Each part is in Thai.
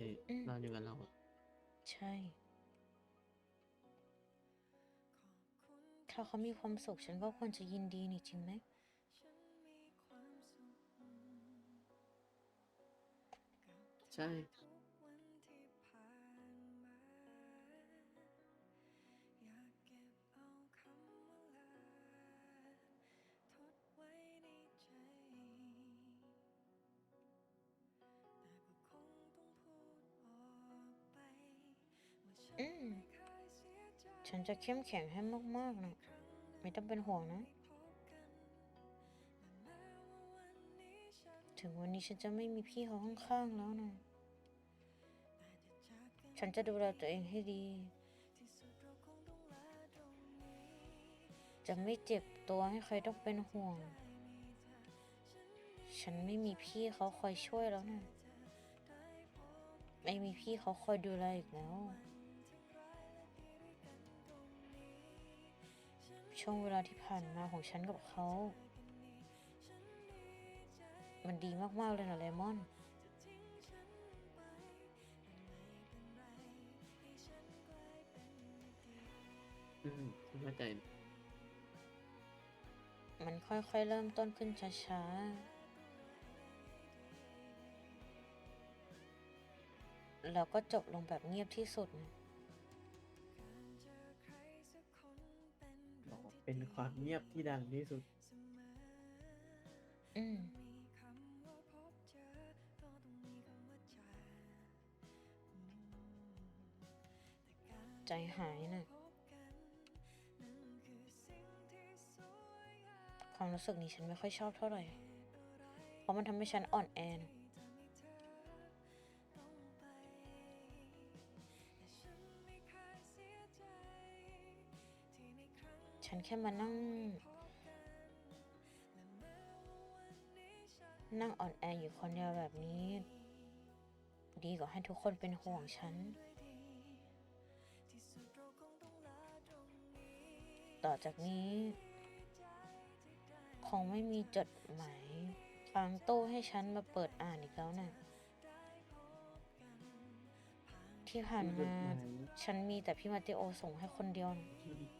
ที่อืม นอนอยู่กับเราใช่ ถ้าเขามีความสุขฉันก็ควรจะยินดีนี่จริงไหม ใช่ อืม ฉันจะเข้มแข็งให้มากๆนะ ไม่ต้องเป็นห่วงนะ ถึงวันนี้ฉันจะไม่มีพี่เขาข้างๆแล้วนะ ฉันจะดูแลตัวเองให้ดี จะไม่เจ็บตัวให้ใครต้องเป็นห่วง ฉันไม่มีพี่เขาคอยช่วยแล้วนะ ไม่มีพี่เขาคอยดูแลอีกแล้ว ช่วงเวลาที่ผ่านมาของฉันกับเขา มันดีมากๆเลยนะเลมอน อืมเข้าใจ มันค่อยๆเริ่มต้นขึ้นช้าๆ แล้วก็จบลงแบบเงียบที่สุดนะ เป็นความเงียบที่ดังที่สุด อืมใจหายนะความรู้สึกนี้ฉันไม่ค่อยชอบเท่าไหร่ เพราะมันทำให้ฉันอ่อนแอนะ ฉันแค่มานั่ง นั่งอ่อนแออยู่คนเดียวแบบนี้ ดีกว่าให้ทุกคนเป็นห่วงฉัน ต่อจากนี้ คงไม่มีจดหมายทางตู้ให้ฉันมาเปิดอ่านอีกแล้วนะที่ผ่านจดมาหมายฉันมีแต่พี่มาติโอส่งให้คนเดียวนะ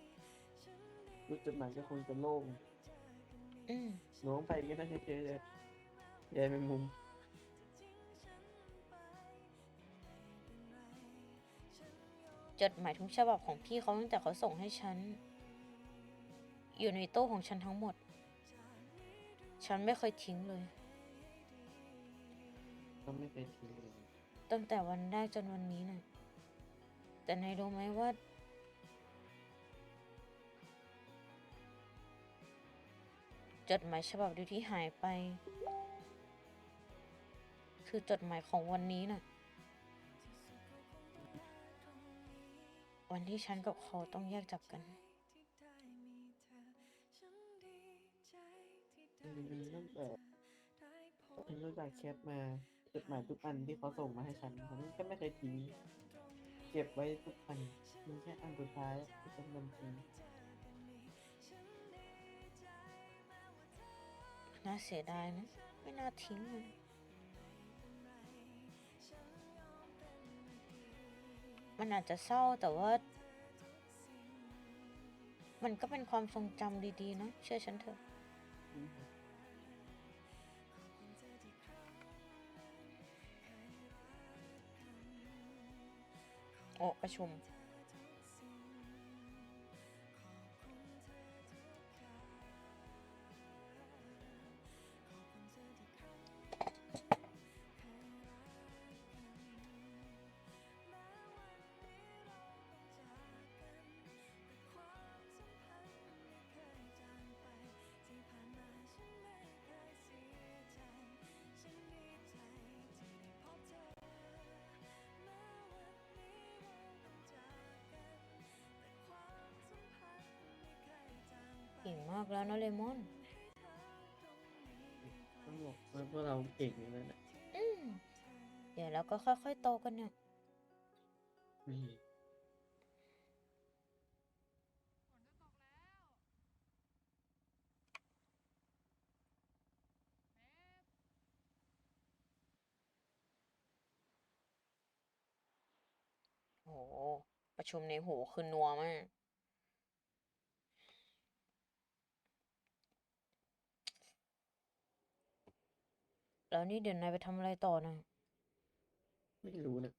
รู้จดหมายก็คงจะโล่งอืมน้องไปก็น่าจะเจอเลยยายแมงมุม จดหมายทุกฉบับของพี่เขาตั้งแต่เขาส่งให้ฉัน อยู่ในตู้ของฉันทั้งหมด ฉันไม่เคยทิ้งเลย ก็ไม่เคยทิ้งเลยตั้งแต่วันแรกจนวันนี้นะแต่นายรู้ไหมว่า จดหมายฉบับเดียวที่หายไป คือจดหมายของวันนี้น่ะ วันที่ฉันกับเขาต้องแยกจากกันตั้งแต่ฉันรู้จักแคปมาจดหมายทุกอันที่เขาส่งมาให้ฉันฉันก็ไม่เคยทิ้งเก็บไว้ทุกอันมีแค่อันสุดท้ายที่ฉันนำทิ้ง น่าเสียดายนะ ไม่น่าทิ้งเลยมันอาจจะเศร้าแต่ว่า มันก็เป็นความทรงจำดีๆนะเชื่อฉันเถอะอืมโอ้ประชุม เก่งมากแล้วนะเลมอนต้องบอกว่าพวกเราเก่งอย่างนั้นแหละอืมเดี๋ยวเราก็ค่อยๆโตกันเนี่ยอืมประชุมในหูคือนัวมาก แล้วนี่เดี๋ยวนายไปทำอะไรต่อนะ ไม่รู้นะ